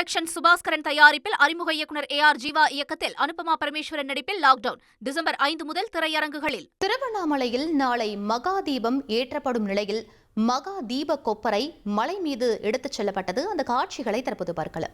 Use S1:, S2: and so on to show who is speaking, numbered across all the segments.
S1: Production Subaskaran தயாரிப்பில் அறிமுக இயக்குனர் ஏ ஆர் ஜீவா இயக்கத்தில் அனுபமா பரமேஸ்வரன் நடிப்பில் லாக்டவுன் டிசம்பர் ஐந்து முதல் திரையரங்குகளில்.
S2: திருவண்ணாமலையில் நாளை மகா தீபம் ஏற்றப்படும் நிலையில் மகா தீப கொப்பரை மலை மீது எடுத்துச் செல்லப்பட்டது. அந்த காட்சிகளை தற்போது பார்க்கலாம்.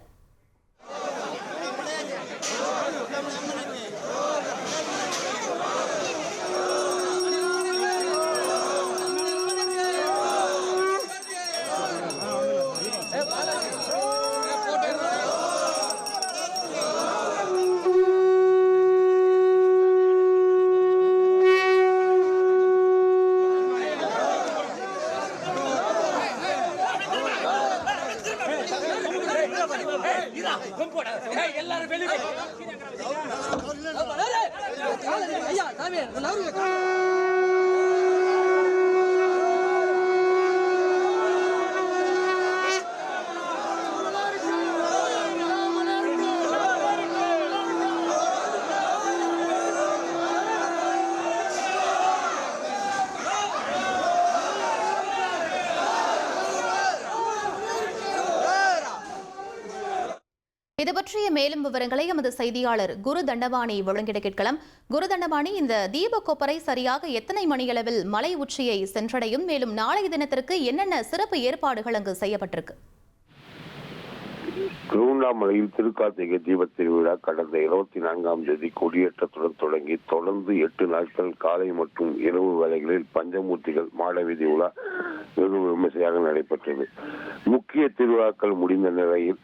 S3: எல்லாரும் வெளியே ஐயா சாமி
S2: இது பற்றிய மேலும் விவரங்களை எமது செய்தியாளர் குரு தண்டபாணி வழங்கிட கேட்கலாம். குரு தண்டபாணி இந்த தீப கொப்பரை சரியாக எத்தனை மணியளவில் மலை உச்சியை சென்றடையும்? மேலும் நாளைய தினத்திற்கு என்னென்ன சிறப்பு ஏற்பாடுகள் அங்கு செய்யப்பட்டிருக்கு?
S4: திருவண்ணாமலையில் திருக்கார்த்திகை தீபத் திருவிழா கடந்த இருபத்தி நான்காம் தேதி கொடியேற்றத்துடன் தொடங்கி தொடர்ந்து எட்டு நாட்கள் காலை மற்றும் இரவு வேலைகளில் பஞ்சமூர்த்திகள் மாடவீதி உலா வெகு விமர்சையாக நடைபெற்றது. முக்கிய திருவிழாக்கள் முடிந்த நிலையில்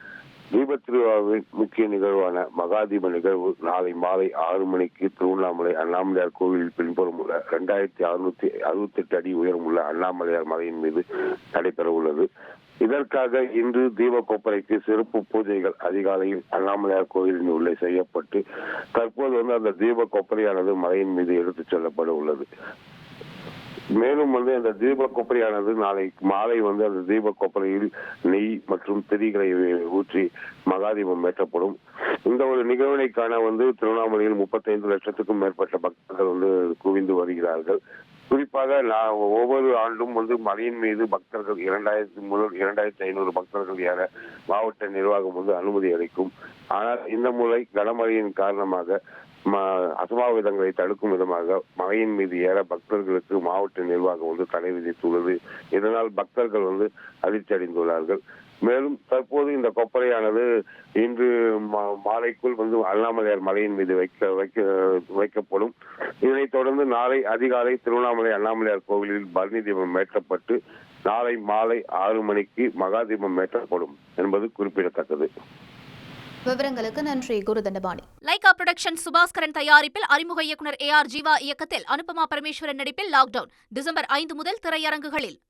S4: தீபத்திருவிழாவின் முக்கிய நிகழ்வான மகாதீப நிகழ்வு நாளை மாலை ஆறு மணிக்கு திருவண்ணாமலை அண்ணாமலையார் கோவிலில் பின்புறம் உள்ள இரண்டாயிரத்தி அறுநூத்தி அறுபத்தி எட்டு அடி உயரமுள்ள அண்ணாமலையார் மலையின் மீது நடைபெற உள்ளது. இதற்காக இன்று தீப கொப்பரைக்கு சிறப்பு பூஜைகள் அதிகாலையில் அண்ணாமலையார் கோயிலின் உள்ளே செய்யப்பட்டு தற்போது வந்து அந்த தீப கொப்பரையானது மலையின் மீது எடுத்துச் செல்லப்பட உள்ளது. மேலும் வந்து அந்த தீப கொப்பரையானது நாளை மாலை வந்து அந்த தீப கொப்பரையில் நெய் மற்றும் திரிகளை ஊற்றி மகாதீபம் ஏற்றப்படும். இந்த ஒரு நிகழ்வினை காண வந்து திருவண்ணாமலையில் முப்பத்தைந்து லட்சத்துக்கும் மேற்பட்ட பக்தர்கள் வந்து குவிந்து வருகிறார்கள். குறிப்பாக நான் ஒவ்வொரு ஆண்டும் வந்து மலையின் மீது பக்தர்கள் இரண்டாயிரத்தி முதல் இரண்டாயிரத்தி ஐநூறு பக்தர்கள் ஏற மாவட்ட நிர்வாகம் வந்து அனுமதி அளிக்கும். ஆனால் இந்த முறை கனமழையின் காரணமாக அசம்பாவிதங்களை தடுக்கும் விதமாக மலையின் மீது ஏற பக்தர்களுக்கு மாவட்ட நிர்வாகம் வந்து தடை விதித்துள்ளது. இதனால் பக்தர்கள் வந்து அதிர்ச்சி அடைந்துள்ளார்கள். மேலும் தற்போது இந்த கொப்பரையானது இன்று மா- மாலைக்குள் வந்து அண்ணாமலையார் மலையின் மீது வைக்க வைக்க வைக்கப்படும். இதனைத் தொடர்ந்து நாளை அதிகாலை திருவண்ணாமலை அண்ணாமலையார் கோவிலில் பரணி தீபம் ஏற்றப்பட்டு நாளை மாலை ஆறு மணிக்கு மகாதீபம் ஏற்றப்படும் என்பது குறிப்பிடத்தக்கது.
S2: விவரங்களுக்கு நன்றி குருதண்டபாணி
S1: லைகா புரொடக்ஷன் சுபாஸ்கரன் தயாரிப்பில் அறிமுக இயக்குனர் ஏ ஆர் ஜீவா இயக்கத்தில் அனுபமா பரமேஸ்வரன் நடிப்பில் லாக்டவுன் டிசம்பர் ஐந்து முதல் திரையரங்குகளில்.